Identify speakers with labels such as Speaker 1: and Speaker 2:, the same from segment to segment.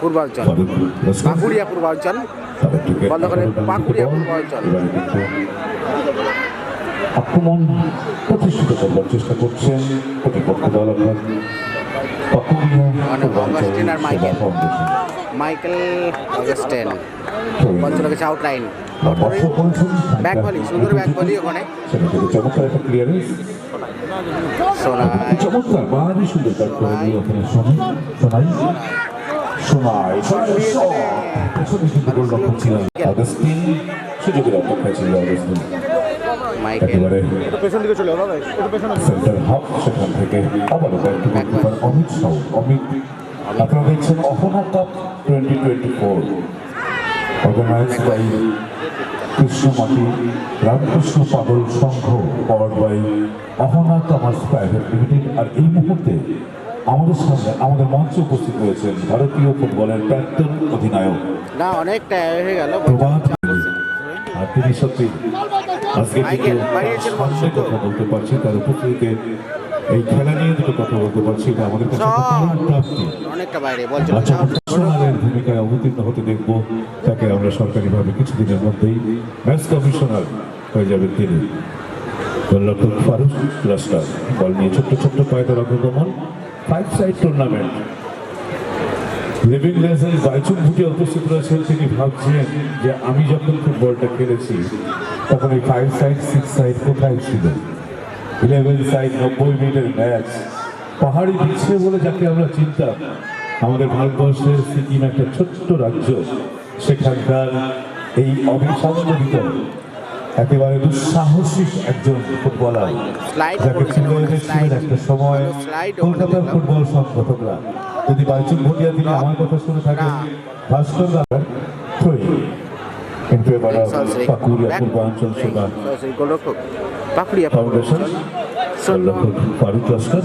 Speaker 1: পূর্বাঞ্চল। পাকুড়িয়া পূর্বাঞ্চল বন্ধ করে পাকুড়িয়া
Speaker 2: বল।
Speaker 1: পূর্বাঞ্চল।
Speaker 2: আক্রমণ প্রতিষ্ঠিত করবার চেষ্টা করছেন প্রতিপক্ষ দল
Speaker 1: মানে অগাস্টিন আর মাইকেল। মাইকেল অগস্টেন
Speaker 2: তো
Speaker 1: বল গেছে আউটলাইন ব্যাক ভলি সুন্দর ব্যাক ভলি ওখানে
Speaker 2: চমৎকার একটা ক্লিয়ারেন্স চমৎকার বাহারি সুন্দর কাজ করে দিল ওখানে শোনাই শোনাই শোনাই পেছনে কিন্তু গোল রক্ষক ছিলেন অগস্টিন সুযোগের অপেক্ষায় ছিল
Speaker 1: মাইকেল।
Speaker 2: একেবারে সেন্টার হাফ সেখান থেকে আবারও back to goalkeeper Amit Shaw Amit আপনারা দেখছেন Ahana cup twenty twenty four. Organise by Krishnamati Ramakrishna Pagal Sangha power by Ahana commerce private limited আর এই মুহূর্তে আমাদের সামনে আমাদের মঞ্চে উপস্থিত রয়েছেন ভারতীয় ফুটবলের প্রাক্তন অধিনায়ক।
Speaker 1: না অনেকটা হয়ে গেল
Speaker 2: প্রভাত আর তিনি সত্যি আজকে। কথা বলতে পারছি তার উপস্থিতিতে এই খেলা নিয়ে দুটো কথা বলতে পারছি এটা আমাদের কাছে প্রাপ্তি।
Speaker 1: অনেকটা বাইরে বল
Speaker 2: আচ্ছা ভূমিকায় অবতীর্ণ হতে দেখব তাকে আমরা সরকারিভাবে কিছুদিনের মধ্যেই ম্যাচ কমিশনার হয়ে যাবেন তিনি। গোলরক্ষক ফারুক লস্কর বল নিয়ে ছোট্ট ছোট্ট পায়দার অগ্রগমন ফাইভ সাইড টুর্নামেন্ট লিভিং উপস্থিত রয়েছেন তিনি ভাবছেন যে আমি যখন ফুটবলটা খেলেছি তখন এই ফাইভ সাইড সিক্স সাইড কোথায় ছিল? ইলেভেন সাইড নব্বই মিনিটের ম্যাচ পাহাড়ি পিছিয়ে বলে যাকে আমরা চিনতাম। আমাদের ভারতবর্ষের সিকিম একটা ছোট্ট রাজ্য। সেখানকার এই অভিসংবিত একেবারে দুঃসাহসী একজন ফুটবলার। যাকে তুলে এনেছিলেন একটা সময় কলকাতার ফুটবল সংগঠকরা। যদি বাইচুং ভুটিয়া দিলে আমার কথা শুনে থাকে
Speaker 1: না।
Speaker 2: ভাস্কর কিন্তু এবার পাকুড়িয়া পূর্বাঞ্চল সেবা।
Speaker 1: পাকুড়িয়া
Speaker 2: ফাউন্ডেশন ফারুক লস্কর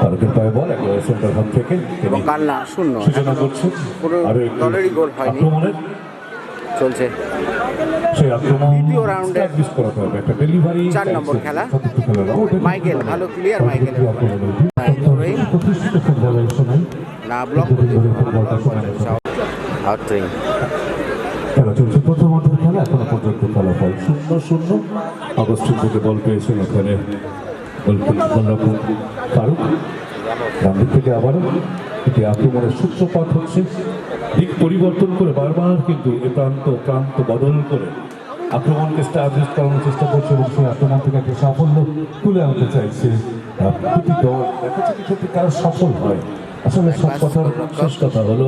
Speaker 2: ফারুকের পায়ে বল একেবারে সেন্টার হাফ থেকে
Speaker 1: এবং কান্না শূন্য।
Speaker 2: সূচনা আরও
Speaker 1: দলেরই গোল হয়নি। চলছে।
Speaker 2: সেই আক্রমণ
Speaker 1: দ্বিতীয় রাউন্ডে
Speaker 2: establish করাতে হবে। একটা ডেলিভারি
Speaker 1: চার নম্বর খেলা। মাইকেল, ভালো clear মাইকেল।
Speaker 2: প্রতিষ্ঠিত ফুটবলার শোনাই
Speaker 1: না ব্লক করতে আউট
Speaker 2: খেলা চলছে। প্রথম অর্ধের খেলা, এখনও পর্যন্ত ফলাফল শূন্য শূন্য অগস্টিন থেকে বল পেয়েছেন ওখানে ফারুক। ডান দিক থেকে আবারও এটি আক্রমণের সূত্রপাত হচ্ছে। দিক পরিবর্তন করে বারবার কিন্তু এ প্রান্ত প্রান্ত বদল করে আক্রমণকে স্টাবলিশ করানোর চেষ্টা করছে এবং সেই আক্রমণ থেকে একটা সাফল্য তুলে আনতে চাইছে দল। দেখা যাচ্ছে কারও সফল হয়। আসলে সব কথার শেষ কথা হলো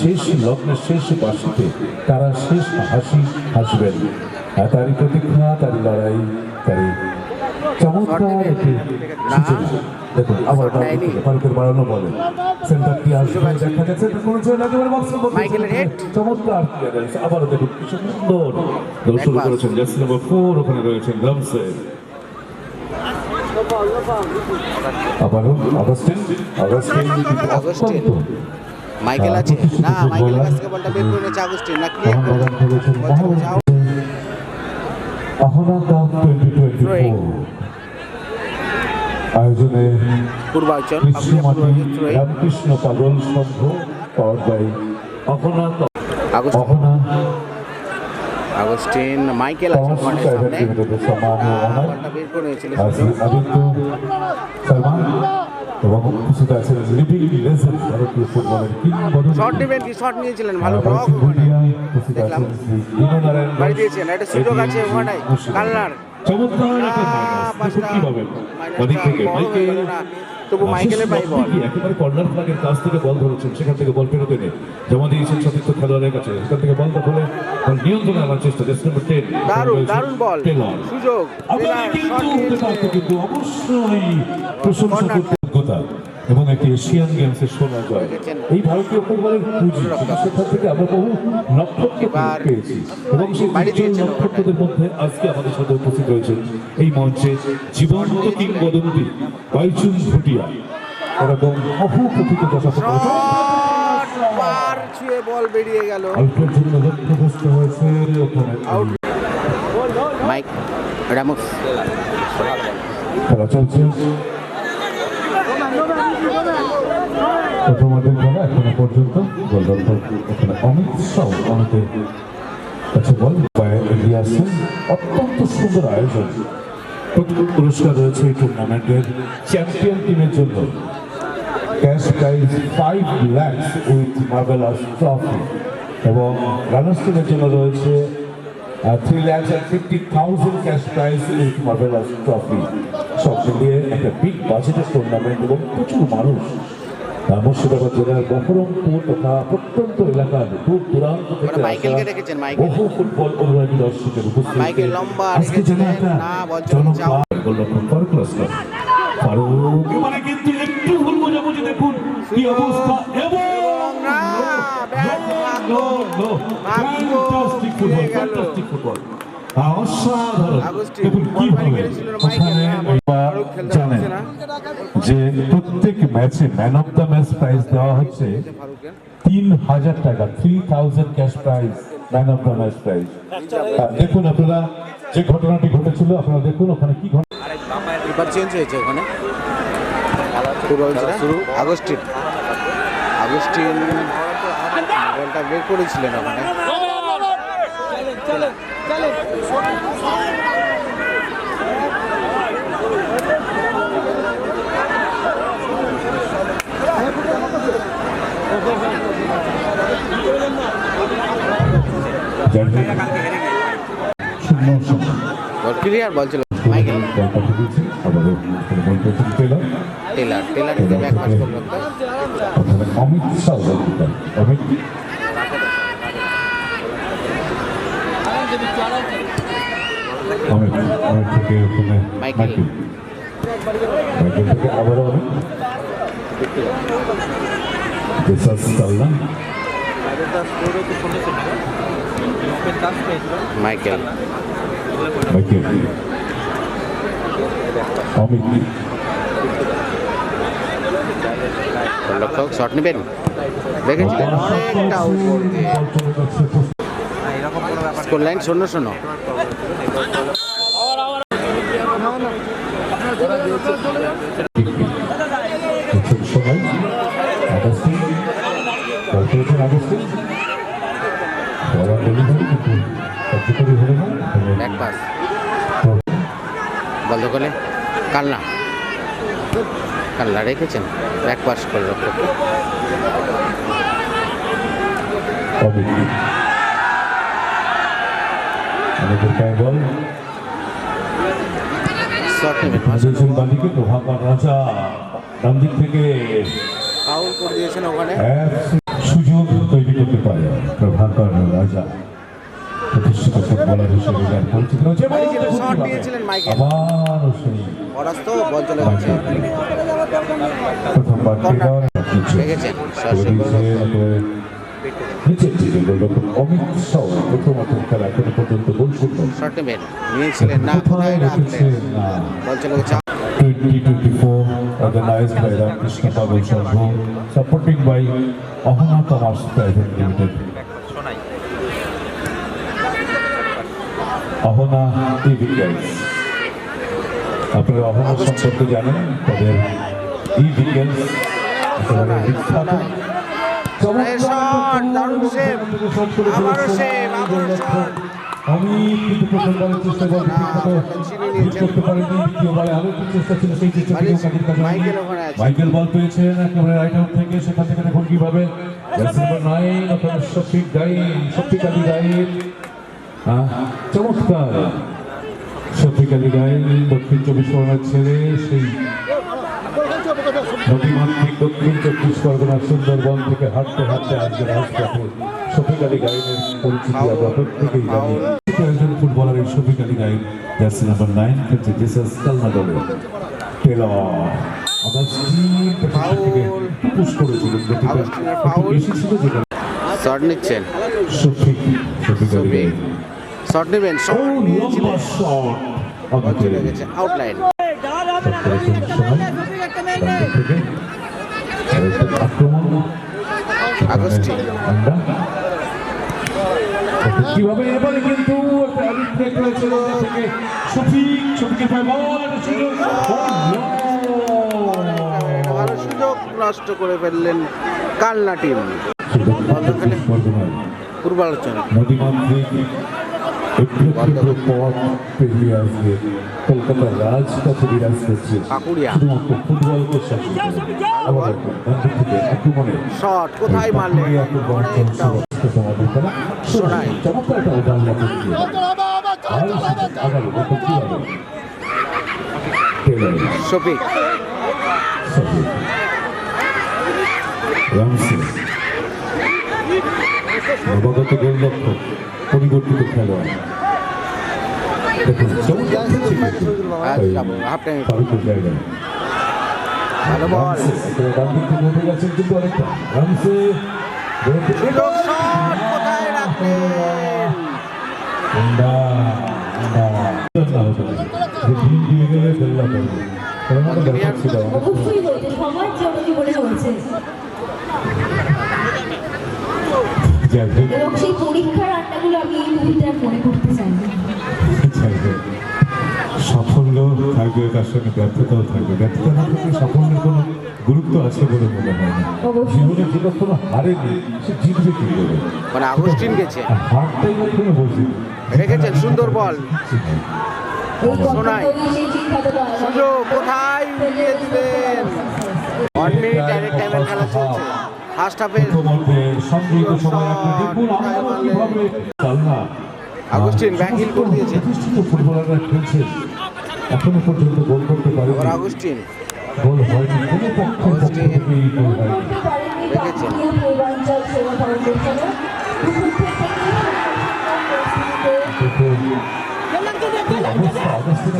Speaker 2: শেষ লগ্নের শেষ বাসিতে তারা শেষ হাসি হাসবেন। তারই প্রতীক্ষা তারই লড়াই তারই চমৎকার একটি দেখুন আবার বাড়ানো বলে। সেন্টারটি আসবে দেখা যাচ্ছে কোনো ছেলে একেবারে বক্সের মধ্যে চমৎকার ক্লিয়ারেন্স আবারও দেখুন কি সুন্দর। গোল শুরু করেছেন জার্সি নম্বর ফোর ওখানে রয়েছেন গ্লামসে আবারও অগাস্টিন অগাস্টিন কিন্তু
Speaker 1: অগাস্টিন।
Speaker 2: অত্যন্ত
Speaker 1: মাইকেল আছে? না মাইকেলের কাছ থেকে বলটা বের করে নিয়েছে আগস্টিন না ক্লিয়ার করে। Throwing।
Speaker 2: আয়োজনে Purbanchal. Ramakrishna Pagal Sangha power by
Speaker 1: Augustine
Speaker 2: Ahana
Speaker 1: Augustine Michael আছে সামনে। বের করে নিয়েছিল
Speaker 2: এবং উপস্থিত আছেন লিভিং লেজেন্ড ভারতীয় ফুটবলের কিংবদন্তি।
Speaker 1: শট নেবেন কি শট নিয়েছিলেন ভালো ব্লক দেখলাম। বাড়ি। দিয়েছেন সুযোগ আছে কালনার।
Speaker 2: চমৎকার একটা থেকে মাইকেল
Speaker 1: তবু মাইকেলের পাই বল।
Speaker 2: আশিস একেবারে কর্নার ফ্ল্যাগের কাছ থেকে বল ধরেছেন। সেখান থেকে বল ফেরত এনে জমা দিয়েছেন সতীর্থ খেলোয়াড়ের কাছে। সেখান থেকে বল দখলে বল নিয়ন্ত্রণে আনার চেষ্টা জার্সি নম্বর টেন
Speaker 1: দারুণ দারুণ বল। সুযোগ।
Speaker 2: কিন্তু অবশ্যই প্রশংসা
Speaker 1: কর্নার।
Speaker 2: এবং একটি এশিয়ান গেমসের সোনা জয় এই ভারতীয় ফুটবলের পুঁজি সেখান থেকে আমরা বহু নক্ষত্র পেয়েছি এবং সেই উজ্জ্বল নক্ষত্রদের মধ্যে আজকে আমাদের সাথে উপস্থিত রয়েছেন। এই মঞ্চে জীবন্ত কিংবদন্তি বাইচুং ভুটিয়া। এরকম বহু কথিত
Speaker 1: শট! বল বেরিয়ে গেল। মাইক রামুস
Speaker 2: খেলা চলছে। প্রথমার্ধের খেলা এখনও পর্যন্ত গোলরক্ষক এখানে অমিত সাউ অমিতের কাছে বল এগিয়ে আসছেন। অত্যন্ত সুন্দর আয়োজন। প্রথম পুরস্কার রয়েছে এই টুর্নামেন্টের চ্যাম্পিয়ন টিমের জন্য। Cash prize five lakhs with marvellous trophy এবং রানার্স টিমের জন্য রয়েছে three lakhs and fifty thousand cash prize with marvellous trophy সব মিলিয়ে একটা বিগ বাজেটের টুর্নামেন্ট এবং প্রচুর মানুষ। মুর্শিদাবাদ জেলার বহরমপুর তথা প্রত্যন্ত এলাকার দূর দূরান্ত থেকে
Speaker 1: মাইকেল।
Speaker 2: বহু ফুটবল অনুরাগী দর্শকের উপস্থিতি আজকে যেন একটা। জনপ্রিয় গোলরক্ষক ফারুক ফারুক এবারে কিন্তু একটু ভুল বোঝাবুঝি দেখুন। কি অবস্থা এবং ফুটবল ফ্যান্টাস্টিক ফুটবল অসাধারণ জানেন যে প্রত্যেক ম্যাচে man of the match prize দেওয়া হচ্ছে তিন হাজার টাকা three thousand cash prize man of the match prize দেখুন আপনারা যে ঘটনাটি ঘটেছিল আপনারা দেখুন ওখানে কি ঘটনা
Speaker 1: চেঞ্জ হয়েছে ওখানে। আগস্টিন বলটা বের করেছিলেন ওখানে ক্লিয়ার বল ছিল Michael Taylor Taylor Taylor pass করল
Speaker 2: ওখানে অমিত গোলকিপার অমিত অমিত অমিত থেকে ওখানে
Speaker 1: মাইকেল।
Speaker 2: মাইকেল। মাইকেল থেকে আবারও অমিত। বেসাস কাল্লা
Speaker 1: মাইকেল।
Speaker 2: মাইকেল। অমিত।
Speaker 1: গোলরক্ষক শট নেবেন? দেখেছিলেন অনেকটা উপর দিয়ে স্কোর লাইন শূন্য শূন্য দখলে কালনা কালনা রেখেছেন? ব্যাক পাস করে রক্ষক
Speaker 2: থেকে
Speaker 1: ফাউল করে দিয়েছেন ওখানে।
Speaker 2: সুযোগ তৈরি করতে পারে। প্রভাকর রাজা। হিসেবে যার পরিচিত রয়েছে আবারও
Speaker 1: নিয়েছিলেন না কোথায় রাখলেন বল চলে গেছে
Speaker 2: 2024 organized by Ramakrishna Pavel Sangho, supporting by Ahana Commerce Private Limited. Ahana TV guys আপনারা অহনা সম্পর্কে জানেন তাদের ই ভিকেন্স একেবারে বিখ্যাত। আমি কিন্তু প্রথমবারের চেষ্টা করতে। করতে পারেনি দ্বিতীয়বারে আরও একটু চেষ্টা ছিল সেই চেষ্টা
Speaker 1: মাইকেল-
Speaker 2: বল পেয়েছেন একেবারে রাইট আউট থেকে সেখান থেকে কীভাবে। নাইন ওখানে শফিক গাইন শফিক আলী গাইন চমৎকার। আলী গাইন দক্ষিণ চব্বিশ পরগনার ছেলে সেই নদীমাতৃক দক্ষিণ চব্বিশ পরগনার সুন্দরবন থেকে হাঁটতে হাঁটতে আজকে রাজপথে শফিক আলী গাইনের পরিচিতি আমরা প্রত্যেকেই জানি। একজন ফুটবলার এই Shafiq Ali Gain jersey number nine খেলছে জেসাস কালনা দলে টেলর আগাস্টিন পেছন থেকে পুশ করেছিলেন গতিটা
Speaker 1: আগাস্টিনের
Speaker 2: একটু
Speaker 1: foul।
Speaker 2: বেশি ছিল যেটা
Speaker 1: শট নিচ্ছেন
Speaker 2: শফিক শফিক আলী গাইন
Speaker 1: শট নেবেন শট নিয়েছিলেন চলে গেছে আউটলাইন
Speaker 2: কীভাবে এবারে কিন্তু ও, no!
Speaker 1: নষ্ট করে ফেললেন কালনা টিম পূর্বালোচনা
Speaker 2: পথ পেরিয়ে আসবে কলকাতার রাজপথে বিরাজ করছে। শুধুমাত্র ফুটবলকে শাসন আমাদের বন্ধু
Speaker 1: শট, কোথায়
Speaker 2: চমৎকার একটা উদাহরণ আর আগামী দেখো কি হবে
Speaker 1: শফিক
Speaker 2: নবাগত গোলরক্ষক। পরিবর্তিত খেলোয়াড়। দেখুন চমৎকার খেলছে কিন্তু। ওই
Speaker 1: হাফ টাইম
Speaker 2: ফারুকের জায়গায়
Speaker 1: ভালো বল
Speaker 2: রামসে
Speaker 3: মনে করতে
Speaker 2: যাই হোক। সাফল্য থাকবে তার সঙ্গে ব্যর্থতাও থাকবে। ব্যর্থতা না থাকলে সাফল্যের কোনো গুরুত্ব আছে বলে মনে হয় না।
Speaker 3: অবশ্যই।
Speaker 2: জীবনে যে কখনো হারেনি সে জিতবে কি করে?
Speaker 1: মানে আগস্টিন গেছে।
Speaker 2: হারটাই কখনো
Speaker 1: রেখেছেন সুন্দর বল।
Speaker 3: এই
Speaker 1: শোনাই।
Speaker 3: হয়।
Speaker 1: সুযোগ কোথায় উড়িয়ে দিলেন ওয়ান মিনিট ডাইরেক্ট টাইমের খেলা চলছে। ফার্স্ট হাফে
Speaker 2: ইতিমধ্যে সময় আপনি দেখুন আবারও কীভাবে কালনা
Speaker 1: আগস্টিন ব্যাক হিল করে দিয়েছে।
Speaker 2: ফুটবলাররা খেলছে এখনও পর্যন্ত গোল করতে পারে
Speaker 1: আবার আগস্টিন
Speaker 2: গোল হয়নি কোনো পক্ষ
Speaker 1: আগস্টিন।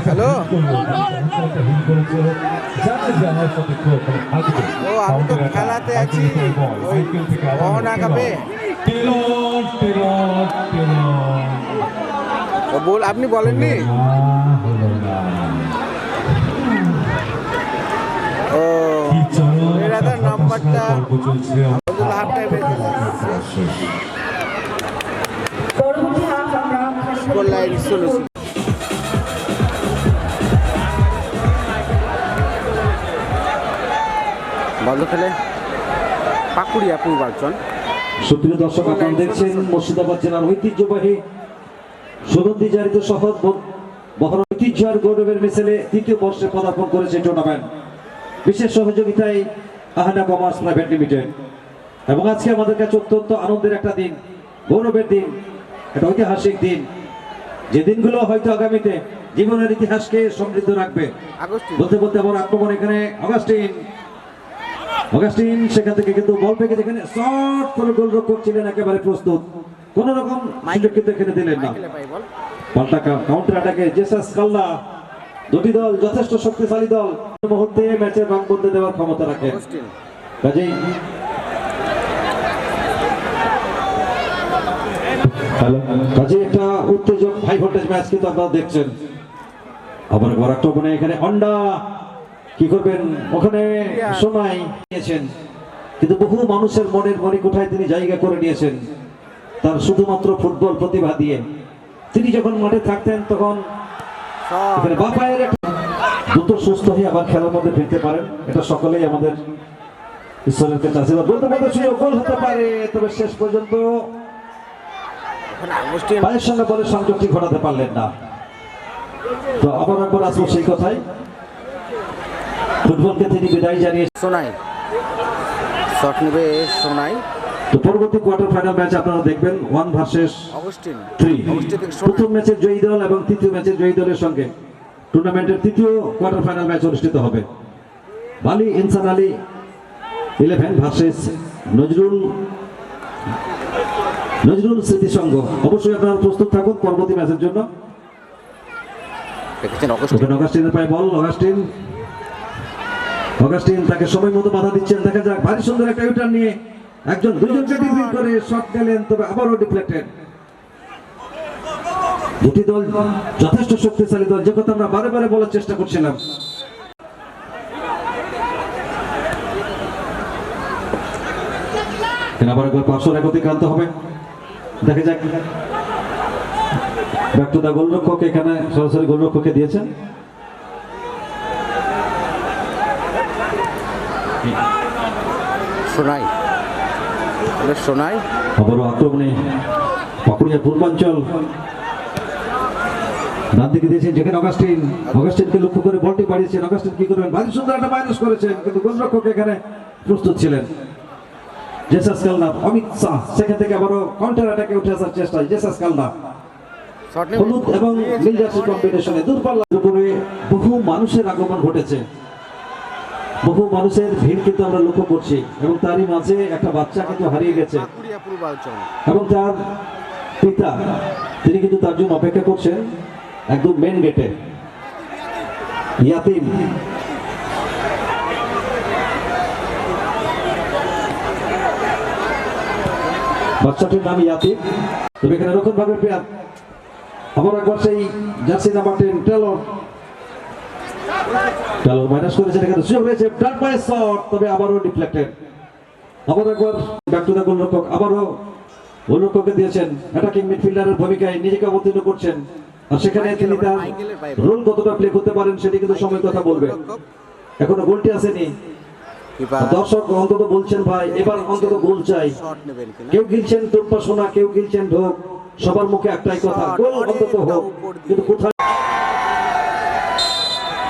Speaker 1: হ্যালো? ও, আমি তো খেলাতে আছি। ওই মোহনা কাপে। ও বল আপনি বলেননি? ও মেরাদার নাম্বারটা আব্দুল হাফ পূর্বাঞ্চল।
Speaker 4: সুপ্রিয় দর্শক, আপনারা দেখছেন মুর্শিদাবাদ জেলার ঐতিহ্যবাহী সুগন্ধি জারিত ব- বহর ঐতিহ্য আর গৌরবের মিছিলে তৃতীয় বর্ষে পদার্পণ করেছে টুর্নামেন্ট বিশেষ সহযোগিতায় আহানা কমার্স প্রাইভেট লিমিটেড এবং আজকে আমাদের কাছে অত্যন্ত আনন্দের একটা দিন গৌরবের দিন একটা ঐতিহাসিক দিন। যে দিনগুলো হয়তো আগামীতে জীবনের ইতিহাসকে সমৃদ্ধ রাখবে। বলতে বলতে আমার আক্রমণ এখানে অগাস্টিন। অগাস্টিন সেখান থেকে কিন্তু বল পেকে যেখানে শর্ট করে গোলরক্ষক ছিলেন একেবারে প্রস্তুত। কোন রকম সুযোগ কিন্তু এখানে দিলেন না।
Speaker 1: মাইকেলে পাই বল।
Speaker 4: পাল্টা কাউন্টার অ্যাটাকে জেসাস কাল্লা দুটি দল যথেষ্ট শক্তিশালী দল। মুহূর্তে ম্যাচের রং বদলে দেওয়ার ক্ষমতা রাখে কাজেই কাজেই একটা উত্তেজক হাই ভোল্টেজ ম্যাচ কিন্তু আপনারা দেখছেন। আবার আক্রমণে এখানে অন্ডা কি করবেন? ওখানে সময় নিয়েছেন। কিন্তু বহু মানুষের মনের মনে কোঠায় তিনি জায়গা করে নিয়েছেন। তার শুধুমাত্র ফুটবল প্রতিভা দিয়ে। তিনি যখন মাঠে থাকতেন তখন দ্রুত সুস্থ হয়ে আবার খেলার মধ্যে ফিরতে পারেন। এটা সকলেই আমাদের ঈশ্বরের কাছে হতে পারে, তবে শেষ পর্যন্ত পায়ের সঙ্গে বলের সংযোগটি ঘটাতে পারলেন না। তো আবার একবার আসব সেই কথাই। ফুটবলকে তিনি বিদায় জানিয়ে
Speaker 1: সোনাই শট নেবে সোনাই
Speaker 4: তো পরবর্তী কোয়ার্টার ফাইনাল ম্যাচ আপনারা দেখবেন ওয়ান ভার্সেস
Speaker 1: অগস্টিন।
Speaker 4: থ্রি প্রথম ম্যাচের জয়ী দল এবং তৃতীয় ম্যাচের জয়ী দলের সঙ্গে টুর্নামেন্টের তৃতীয় কোয়ার্টার ফাইনাল ম্যাচ অনুষ্ঠিত হবে। বালি ইনসান আলী ইলেভেন ভার্সেস নজরুল নজরুল স্মৃতি সংঘ অবশ্যই আপনারা প্রস্তুত থাকুন পরবর্তী ম্যাচের জন্য। অগাস্টিনের পায়ে বল অগাস্টিন। অগাস্টিন তাকে সময় মতো বাধা দিচ্ছেন। দেখা যাক ভারী সুন্দর একটা ইউটার নিয়ে একজন দুজনকে ডিফিট করে শট গেলেন, তবে আবারও ডিফ্লেক্টেড দুটি দল যথেষ্ট শক্তিশালী দল, যে কথা আমরা বারে বারে বলার চেষ্টা করছিলাম। হবে? দেখা গোলরক্ষক এখানে সরাসরি দিয়েছেন।
Speaker 1: সোনাই
Speaker 4: আবারও আক্রমণে পাকুড়িয়া পূর্বাঞ্চল। ডান দিকে দিয়েছেন যেখানে অগাস্টিন। অগাস্টিনকে লক্ষ্য করে বলটি বাড়িয়েছেন। অগাস্টিন কি করবেন? ভারী সুন্দর একটা মাইনাস করেছেন কিন্তু গোলরক্ষক এখানে প্রস্তুত ছিলেন। জেসাস অমিত শাহ সেখান থেকে আবারও কাউন্টার অ্যাটাকে উঠে আসার চেষ্টা জেসাস হলুদ এবং নীল জার্সি কম্বিনেশনে দূরপাল্লার উপরে বহু মানুষের আগমন ঘটেছে। বহু মানুষের ভিড় কিন্তু আমরা লক্ষ্য করছি এবং তারই মাঝে একটা বাচ্চা কিন্তু হারিয়ে গেছে। এবং তার পিতা, তিনি কিন্তু তার জন্য অপেক্ষা করছেন একদম মেন গেটে ইয়াতিম। বাচ্চাটির নাম ইয়াতিম। তবে এখানে রকম ভাবে আবার একবার সেই jersey number ten, Taylor minus এখানে সুযোগ রয়েছে ডান পায়ে শট তবে আবারও ডিফ্লেক্টেড আবার একবার ব্যাক টু দ্য গোলরক্ষক আবারও গোলরক্ষককে দিয়েছেন। অ্যাটাকিং মিডফিল্ডারের ভূমিকায় নিজেকে অবতীর্ণ করছেন। আর সেখানে তিনি তার রোল কতটা প্লে করতে পারেন সেটি কিন্তু সময় কথা বলবে। এখনও গোলটি আসেনি। দর্শক অন্তত বলছেন ভাই এবার অন্তত গোল চাই। কেউ গিলছেন তোরপা শোনা কেউ গিলছেন ঢোক সবার মুখে একটাই কথা গোল অন্তত হোক। কিন্তু কোথায়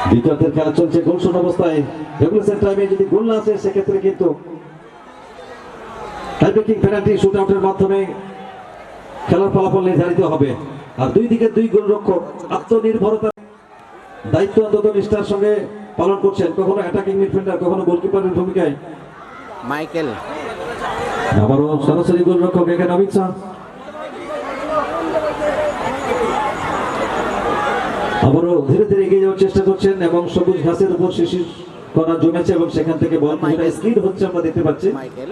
Speaker 4: দ্বিতীয়ার্ধের খেলা চলছে গোল শূন্য অবস্থায় রেগুলেশন টাইমে যদি গোল না আসে সেক্ষেত্রে কিন্তু টাইব্রেকিং পেনাল্টি শুট আউটের মাধ্যমে খেলার ফলাফল নির্ধারিত হবে। আর দুই দিকে দুই গোলরক্ষক আত্মনির্ভরতা দায়িত্ব অন্তত নিষ্ঠার সঙ্গে পালন করছেন। কখনো অ্যাটাকিং মিডফিল্ডার কখনো গোলকিপারের ভূমিকায়।
Speaker 1: মাইকেল।
Speaker 4: আবারও সরাসরি গোলরক্ষক এখানে অমিত শাহ। আবারও ধীরে ধীরে এগিয়ে যাওয়ার চেষ্টা করছেন এবং সবুজ ঘাসের উপর শিশির করা জমেছে এবং সেখান থেকে বল কিছুটা স্কিড হচ্ছে আমরা দেখতে পাচ্ছি
Speaker 1: মাইকেল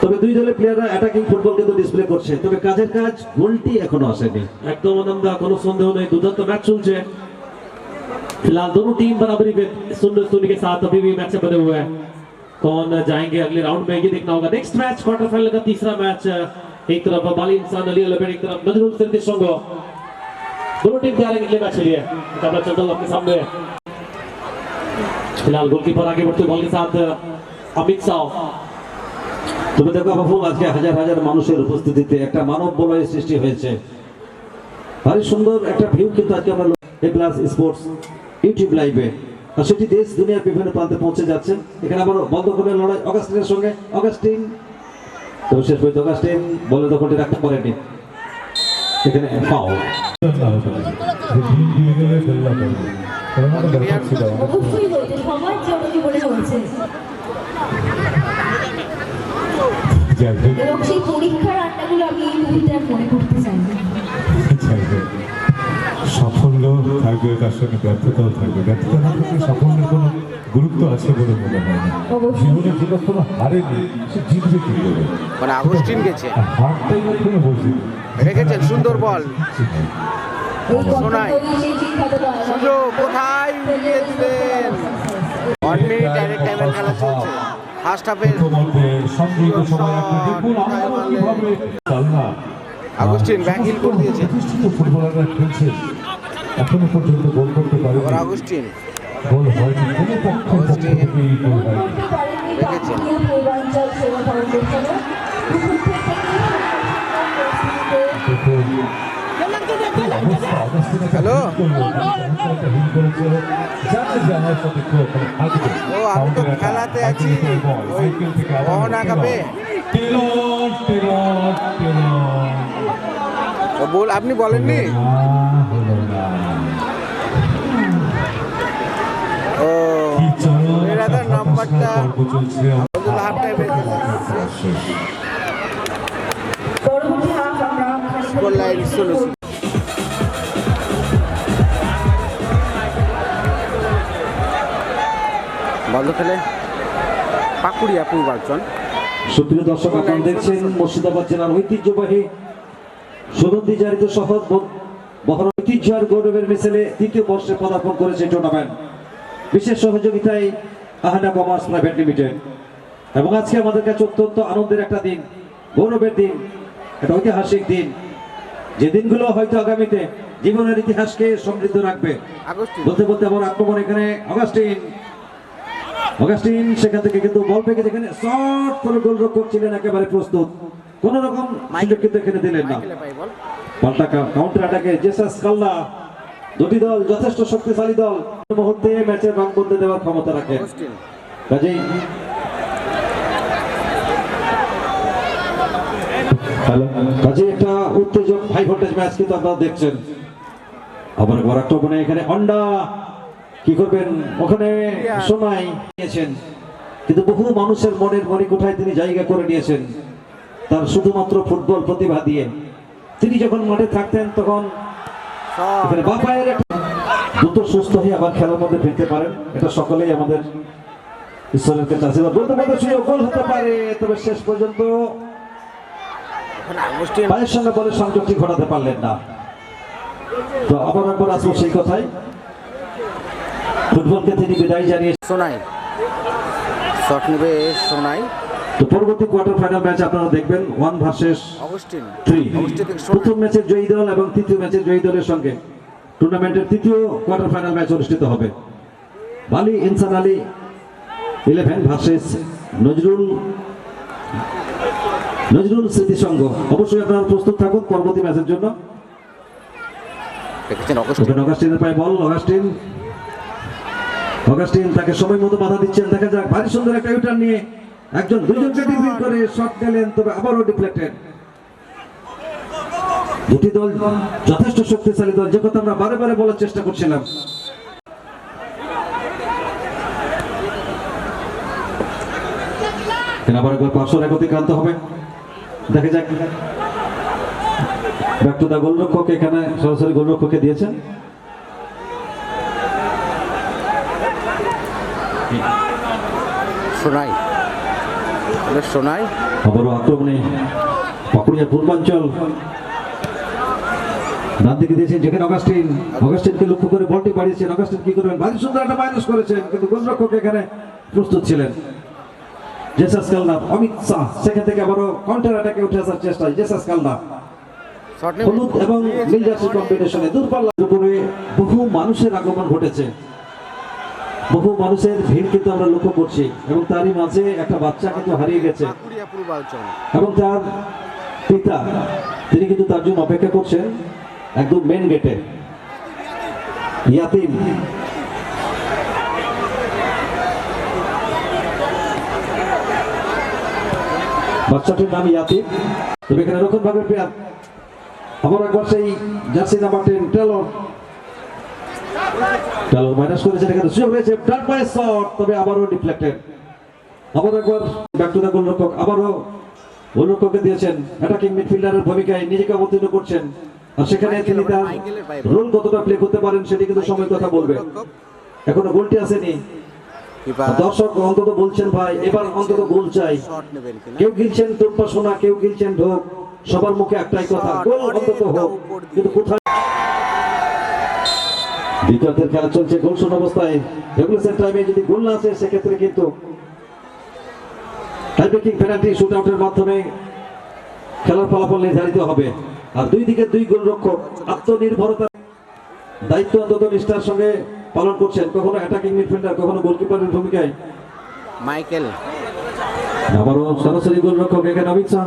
Speaker 4: তবে দুই দলের প্লেয়াররা অ্যাটাকিং ফুটবল কিন্তু ডিসপ্লে করছে তবে কাজের কাজ গোলটি এখনো আসেনি
Speaker 5: एकदम आनंद কোনো সন্দেহ নেই দুর্দান্ত ম্যাচ চলছে फिलहाल दोनों टीम बराबरी पे शून्य शून्य के साथ अभी भी मैच बने हुए हैं कौन जाएंगे अगले राउंड में ये देखना होगा नेक्स्ट मैच क्वार्टर फाइनल का तीसरा मैच एक तरफ बाली इंसान अली अलबेड एक तरफ नजरुल सिद्दीक संघ दोनों टीम तैयार है अगले मैच के लिए कैमरा चंदल आपके सामने है फिलहाल गोलकीपर आगे बढ़ते बॉल के साथ अमित साव
Speaker 4: তুমি দেখো বাবু আজকে হাজার হাজার মানুষের উপস্থিতিতে একটা মানব বলয়ের সৃষ্টি হয়েছে ভারী সুন্দর একটা ভিউ কিন্তু আজকে আমরা এ প্লাস স্পোর্টস ইউটিউব লাইভে আর সেটি দেশ দুনিয়ার বিভিন্ন প্রান্তে পৌঁছে যাচ্ছে এখানে আবার বন্ধ করে লড়াই অগাস্টিনের সঙ্গে অগাস্টিন তো শেষ পর্যন্ত অগাস্টিন বলে দখলটি রাখতে পারেনি
Speaker 3: মনে।
Speaker 2: সাফল্য থাকবে তার সঙ্গে ব্যর্থতাও থাকবে ব্যর্থতা না থাকলে সাফল্যের কোনো গুরুত্ব আছে বলে মনে হয় না।
Speaker 3: অবশ্যই।
Speaker 2: জীবনে যে কখনো হারেনি সে জিতবে কি করে?
Speaker 1: মানে আগস্টিন গেছে।
Speaker 2: বসে
Speaker 1: রেখেছেন সুন্দর বল। শোনাই। সুযোগ কোথায় উড়িয়ে দিলেন ওয়ান মিনিট টাইমের খেলা চলছে। ফার্স্ট হাফের আগস্টিন ব্যাক হিল করে দিয়েছে।
Speaker 2: ফুটবলাররা খেলছে। এখনও পর্যন্ত গোল করতে পারে
Speaker 1: আগস্টিন
Speaker 2: গোল হয়নি কোনো পক্ষ। গোল হয়নি
Speaker 3: থেকে
Speaker 2: একটা
Speaker 1: হ্যালো? ও, আমি তো খেলাতে আছি। ওই মোহন। ও বল আপনি বলেননি। ও নাম্বারটা
Speaker 2: পর্ব চলছে।
Speaker 1: বন্ধুরা হাফ টাইমে
Speaker 2: শেষ।
Speaker 3: পরবর্তী হাফ আমরা
Speaker 1: স্কোর লাইন ষোলো বন্ধ খেলে পাকুড়িয়া পূর্বাঞ্চল
Speaker 4: সুপ্রিয় দর্শক আপনারা দেখছেন মুর্শিদাবাদ জেলার ঐতিহ্যবাহী সুগন্ধি জারিত শহর ব- বহর ঐতিহ্য আর গৌরবের মিছিলে তৃতীয় বর্ষে পদার্পণ করেছে টুর্নামেন্ট বিশেষ সহযোগিতায় আহানা কমার্স প্রাইভেট লিমিটেড। এবং আজকে আমাদের কাছে অত্যন্ত আনন্দের একটা দিন গৌরবের দিন একটা ঐতিহাসিক দিন। যে দিনগুলো হয়তো আগামীতে জীবনের ইতিহাসকে সমৃদ্ধ রাখবে। বলতে বলতে আমার আক্রমণ এখানে অগাস্টিন। অগাস্টিন সেখান থেকে কিন্তু বল পেকে যেখানে শর্ট করে গোলরক্ষক ছিলেন একেবারে প্রস্তুত। কোন রকম সুযোগ কিন্তু এখানে দিলেন না। পাল্টা কাউন্টার অ্যাটাকে জেসাস কাল্লা। দুটি দল যথেষ্ট শক্তিশালী দল। মুহূর্তে ম্যাচের রং বদলে দেওয়ার ক্ষমতা রাখে কাজেই কাজে একটা উত্তেজক হাই ভোল্টেজ ম্যাচ কিন্তু আপনারা দেখছেন। আবার একবার আক্রমণে এখানে অন্ডা। কি করবেন? ওখানে সময় নিয়েছেন। কিন্তু বহু মানুষের মনের মনে কোঠায় তিনি জায়গা করে নিয়েছেন। তার শুধুমাত্র ফুটবল প্রতিভা দিয়ে। তিনি যখন মাঠে থাকতেন তখন এখানে বাপায়ের একটা দ্রুত সুস্থ হয়ে আবার খেলার মধ্যে ফিরতে পারেন। এটা সকলেই আমাদের ঈশ্বরের কাছে আশীর্বাদ। বলতে বলতে সুযোগ গোল হতে পারে তবে শেষ পর্যন্ত পায়ের সঙ্গে বলের সংযোগটি ঘটাতে পারলেন না। তো আবার একবার আসব সেই কথাই। ফুটবলকে তিনি বিদায় জানিয়ে
Speaker 1: সোনাই শট নেবে সোনাই
Speaker 4: তো পরবর্তী কোয়ার্টার ফাইনাল ম্যাচ আপনারা দেখবেন ওয়ান ভার্সেস থ্রি প্রথম ম্যাচের জয়ী দল এবং তৃতীয় ম্যাচের জয়ী দলের সঙ্গে টুর্নামেন্টের তৃতীয় কোয়ার্টার ফাইনাল ম্যাচ অনুষ্ঠিত হবে। বালি ইনসান আলী ইলেভেন ভার্সেস নজরুল নজরুল স্মৃতি সংঘ অবশ্যই আপনারা প্রস্তুত থাকুন পরবর্তী ম্যাচের জন্য। অগাস্টিনের পায়ে বল অগাস্টিন। অগাস্টিন তাকে সময় মতো বাধা দিচ্ছেন। দেখা যাক ভারী সুন্দর একটা ইউটার নিয়ে একজন দুইজনকে ডিফিট করে শট গেলেন, তবে আবারও ডিফ্লেক্টেড দুটি দল যথেষ্ট শক্তিশালী দল, যে কথা আমরা বারে বারে বলার চেষ্টা করছিলাম। আবার হবে। দেখা গোলরক্ষক এখানে সরাসরি আবারও আক্রমণে পাকুড়িয়া পূর্বাঞ্চল। ডান দিকে দিয়েছেন যেখানে অগাস্টিন। অগাস্টিনকে লক্ষ্য করে বলটি বাড়িয়েছেন। অগাস্টিন কি করবেন? ভারী সুন্দর একটা মাইনাস করেছেন কিন্তু গোলরক্ষক এখানে প্রস্তুত ছিলেন। জেসাস কালনা অমিত শাহ সেখান থেকে আবারও কাউন্টার অ্যাটাকে উঠে আসার চেষ্টা জেসাস কালনা হলুদ এবং নীল জার্সি কম্বিনেশনে দূরপাল্লার উপরে বহু মানুষের আগমন ঘটেছে। বহু মানুষের ভিড় কিন্তু আমরা লক্ষ্য করছি এবং তারই মাঝে একটা বাচ্চা কিন্তু হারিয়ে গেছে। এবং তার পিতা তিনি কিন্তু তার জন্য অপেক্ষা করছেন একদম মেন গেটে ইয়াতিম। বাচ্চাটির নাম ইয়াতিম। তবে এখানে রকম ভাবে আবার একবার সেই jersey number ten Taylor Taylor minus এখানে সুযোগ রয়েছে ডান পায়ে শট তবে আবারও ডিফ্লেক্টেড আবার একবার ব্যাক টু দ্য গোলরক্ষক আবারও গোলরক্ষককে দিয়েছেন। অ্যাটাকিং মিডফিল্ডারের ভূমিকায় নিজেকে অবতীর্ণ করছেন। আর সেখানে তিনি তার রোল কতটা প্লে করতে পারেন সেটি কিন্তু সময় কথা বলবে। এখনও গোলটি আসেনি। দর্শক অন্তত বলছেন ভাই এবার অন্তত গোল চাই। কেউ গিলছেন তোরপা শোনা কেউ গিলছেন ঢোক সবার মুখে একটাই কথা গোল অন্তত হোক। কিন্তু কোথায় দ্বিতীয়ার্ধের খেলা চলছে গোল শূন্য অবস্থায় রেগুলেশন টাইমে যদি গোল না আসে সেক্ষেত্রে কিন্তু টাইব্রেকিং পেনাল্টি শুট আউটের মাধ্যমে খেলার ফলাফল নির্ধারিত হবে। আর দুই দিকে দুই গোলরক্ষক আত্মনির্ভরতা দায়িত্ব অন্তত নিষ্ঠার সঙ্গে পালন করছেন। কখনো অ্যাটাকিং মিডফিল্ডার কখনো গোলকিপারের ভূমিকায়।
Speaker 1: মাইকেল।
Speaker 4: আবারও সরাসরি গোলরক্ষক এখানে অমিত শাহ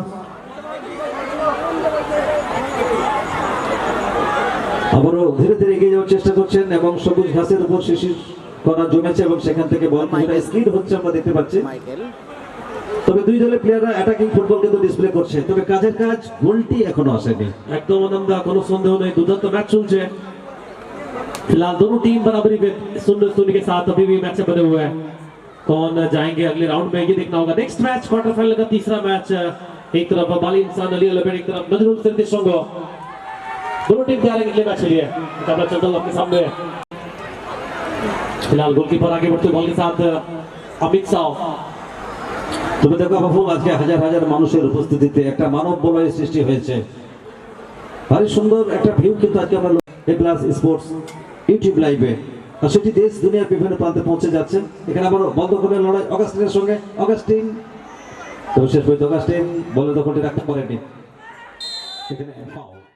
Speaker 4: আবারও ধীরে ধীরে এগিয়ে যাওয়ার চেষ্টা করছেন এবং সবুজ ঘাসের উপর শিশির কণা জমেছে এবং সেখান থেকে বল কিছুটা স্কিড হচ্ছে আমরা দেখতে পাচ্ছি
Speaker 1: মাইকেল
Speaker 4: তবে দুই দলের প্লেয়াররা অ্যাটাকিং ফুটবল কিন্তু ডিসপ্লে করছে তবে কাজের কাজ গোলটি এখনো আসেনি
Speaker 5: एकदम आनंदा কোনো সন্দেহ নেই দুর্দান্ত ম্যাচ চলছে फिलहाल दोनों टीम बराबरी पे सुंदर सुनी के साथ अभी भी मैच बने हुए हैं कौन जाएंगे अगले राउंड में ये देखना होगा नेक्स्ट मैच क्वार्टर फाइनल का तीसरा मैच एक तरफ बाली इंसान अली अलबेड एक तरफ नजरुल सिर्दी संघ दोनों टीम तैयार है अगले मैच के लिए मुकाबला चंदल आपके सामने है फिलहाल गोलकीपर आगे बढ़ते बॉल के साथ अमित साव
Speaker 4: তবে দেখো বাবু আজকে হাজার হাজার মানুষের উপস্থিতিতে একটা মানব বলয়ের সৃষ্টি হয়েছে ভারী সুন্দর একটা ভিউ কিন্তু আজকে আমরা এ প্লাস স্পোর্টস ইউটিউব লাইভে আর সেটি দেশ দুনিয়ার বিভিন্ন প্রান্তে পৌঁছে যাচ্ছে এখানে আবার বন্ধ করে লড়াই অগাস্টিনের সঙ্গে অগাস্টিন তো শেষ পর্যন্ত অগাস্টিন বলে দখলটি রাখতে পারেনি এখানে foul।